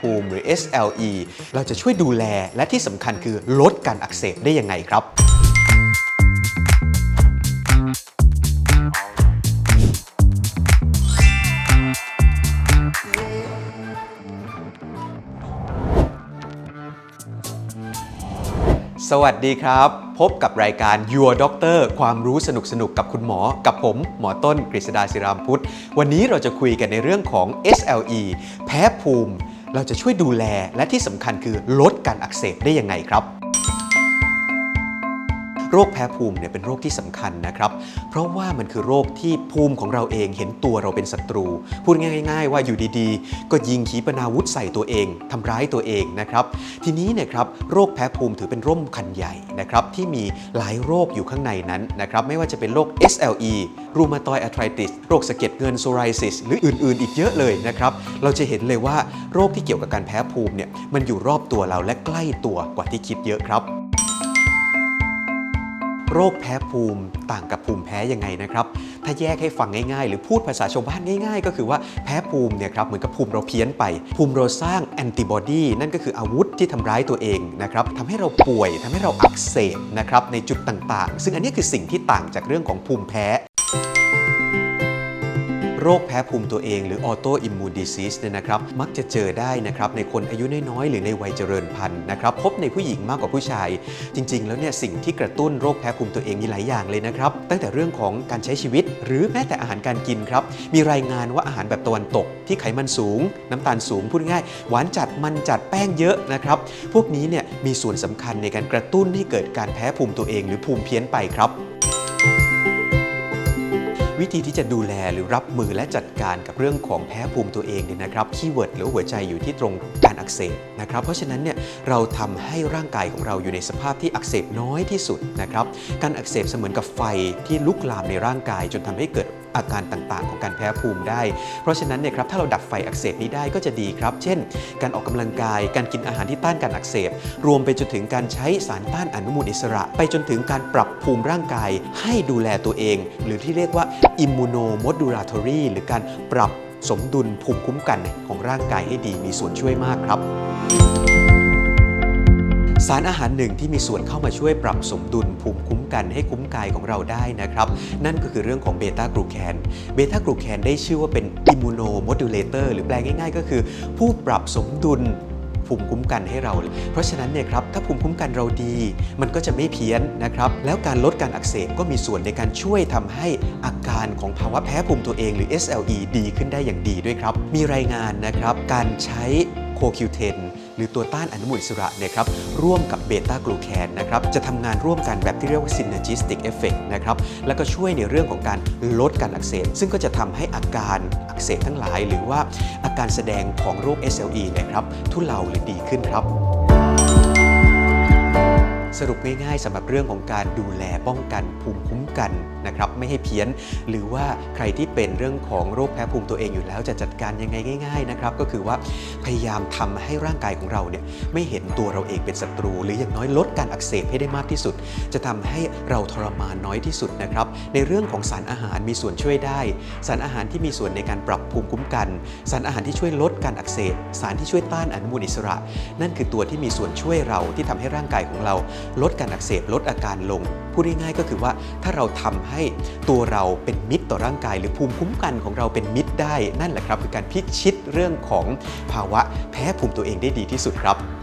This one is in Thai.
ภูมิหรือ SLE เราจะช่วยดูแลและที่สำคัญคือลดการอักเสบได้ยังไงครับสวัสดีครับ พบกับรายการ Your Doctor ความรู้สนุกสนุกกับคุณหมอ กับผม หมอต้นกฤษดาศิรามพุทธ วันนี้เราจะคุยกันในเรื่องของ SLE แพ้ภูมิ เราจะช่วยดูแลและที่สำคัญคือลดการอักเสบได้ยังไงครับ โรคแพ้ภูมิเนี่ยเป็นโรคที่สำคัญนะครับ เพราะว่ามันคือโรคที่ภูมิของเราเองเห็นตัวเราเป็นศัตรู พูดง่าย ๆ ว่าอยู่ดีๆ ก็ยิงขีปนาวุธใส่ตัวเองทำร้ายตัวเองนะครับ ทีนี้เนี่ยครับโรคแพ้ภูมิถือเป็นร่มคันใหญ่นะครับที่มีหลายโรคอยู่ข้างในนั้นนะครับไม่ว่าจะเป็นโรค SLE รูมาตอยอาร์ทริติสโรคสะเก็ดเงินโซไรซิสหรืออื่น ๆ อีกเยอะเลยนะครับเราจะเห็นเลยว่าโรคที่เกี่ยวกับการแพ้ภูมิเนี่ยมันอยู่รอบตัวเราและใกล้ตัวกว่าที่คิดเยอะครับ โรคแพ้ภูมิต่างกับภูมิแพ้ยังไงนะครับ ถ้าแยกให้ฟังง่ายๆ หรือพูดภาษาชาวบ้านง่ายๆ ก็คือว่าแพ้ภูมิเนี่ยครับเหมือนกับภูมิเราเพี้ยนไป ภูมิเราสร้างแอนติบอดีนั่นก็คืออาวุธที่ทำร้ายตัวเองนะครับทำให้เราป่วยทำให้เราอักเสบนะครับในจุดต่างๆ ซึ่งอันนี้คือสิ่งที่ต่างจากเรื่องของภูมิแพ้ รคแพ้ภูมิตัวเอง หรือ auto immune disease เนี่ยนะครับมักจะเจอได้นะครับในคนอายุน้อยๆหรือในวัยเจริญพันธุ์นะครับพบในผู้หญิงมากกว่าผู้ชาย จริง ๆ แล้วเนี่ยสิ่งที่กระตุ้นโรคแพ้ภูมิตัวเองมีหลายอย่างเลยนะครับตั้งแต่เรื่องของการใช้ชีวิต หรือแม้แต่อาหารการกินครับมีรายงานว่าอาหารแบบตะวันตก ที่ไขมันสูง น้ำตาลสูงพูดง่ายหวานจัดมันจัดแป้งเยอะนะครับพวกนี้เนี่ยมีส่วนสำคัญในการกระตุ้นให้เกิดการแพ้ภูมิตัวเอง หรือภูมิเพี้ยนไปครับ วิธีที่จะดูแลหรือรับมือและจัดการกับเรื่องของแพ้ภูมิตัวเองเนี่ยนะครับคีย์เวิร์ดหรือหัวใจอยู่ที่ตรงการอักเสบนะครับ เพราะฉะนั้นเนี่ยเราทำให้ร่างกายของเราอยู่ในสภาพที่อักเสบน้อยที่สุดนะครับ การอักเสบเสมือนกับไฟที่ลุกลามในร่างกายจนทำให้เกิด อาการต่างๆ ของการแพ้ภูมิได้ เพราะฉะนั้นเนี่ยครับถ้าเราดับไฟอักเสบนี้ได้ก็จะดีครับ เช่น การออกกำลังกาย การกินอาหารที่ต้านการอักเสบ รวมไปจนถึงการใช้สารต้านอนุมูลอิสระ ไปจนถึงการปรับภูมิร่างกายให้ดูแลตัวเอง หรือที่เรียกว่า immunomodulatory หรือการปรับสมดุลภูมิคุ้มกันของร่างกายให้ดีมีส่วนช่วยมากครับ สารอาหารหนึ่งที่มีส่วนเข้ามาช่วยปรับสมดุลภูมิคุ้มกันให้คุ้มกายของเราได้นะครับ นั่นก็คือเรื่องของเบต้ากลูแคนเบต้ากลูแคนได้ชื่อว่าเป็นอิมมูโนโมดูเลเตอร์หรือแปลง่าย ๆ ก็คือ ผู้ปรับสมดุลภูมิคุ้มกันให้เรา เพราะฉะนั้นเนี่ยครับ ถ้าภูมิคุ้มกันเราดี มันก็จะไม่เพี้ยนนะครับ แล้วการลดการอักเสบก็มีส่วนในการช่วยทำให้อาการของภาวะแพ้ภูมิตัวเองหรือ SLE ดีขึ้นได้อย่างดีด้วยครับ มีรายงานนะครับ การใช้ โคคิวเทนหรือตัวต้านอนุมูลอิสระนะครับร่วมกับเบต้ากลูแคนนะครับจะทำงานร่วมกันแบบที่เรียกว่า synergistic effect นะครับแล้วก็ช่วยในเรื่องของการลดการอักเสบซึ่งก็จะทำให้อาการอักเสบทั้งหลาย หรือว่าอาการแสดงของโรค SLE เนะครับทุเลาหรือดีขึ้นครับ สรุปง่ายๆสำหรับเรื่องของการดูแลป้องกันภูมิคุ้มกันนะครับไม่ให้เพี้ยน หรือว่าใครที่เป็นเรื่องของโรคแพ้ภูมิตัวเองอยู่แล้วจะจัดการยังไงง่าย ๆนะครับ ก็คือว่าพยายามทำให้ร่างกายของเราเนี่ยไม่เห็นตัวเราเองเป็นศัตรู หรืออย่างน้อยลดการอักเสบให้ได้มากที่สุด จะทำให้เราทรมานน้อยที่สุดนะครับ ในเรื่องของสารอาหารมีส่วนช่วยได้ สารอาหารที่มีส่วนในการปรับภูมิคุ้มกัน สารอาหารที่ช่วยลด การอักเสบสารที่ช่วยต้านอนุมูลอิสระ นั่นคือตัวที่มีส่วนช่วยเราที่ทำให้ร่างกายของเรา ลดการอักเสบลดอาการลงพูดง่ายๆก็คือว่าถ้าเราทำให้ตัวเราเป็นมิตรต่อร่างกาย หรือภูมิคุ้มกันของเราเป็นมิตรได้ นั่นแหละครับคือการพิชิตเรื่องของภาวะแพ้ภูมิตัวเองได้ดีที่สุดครับ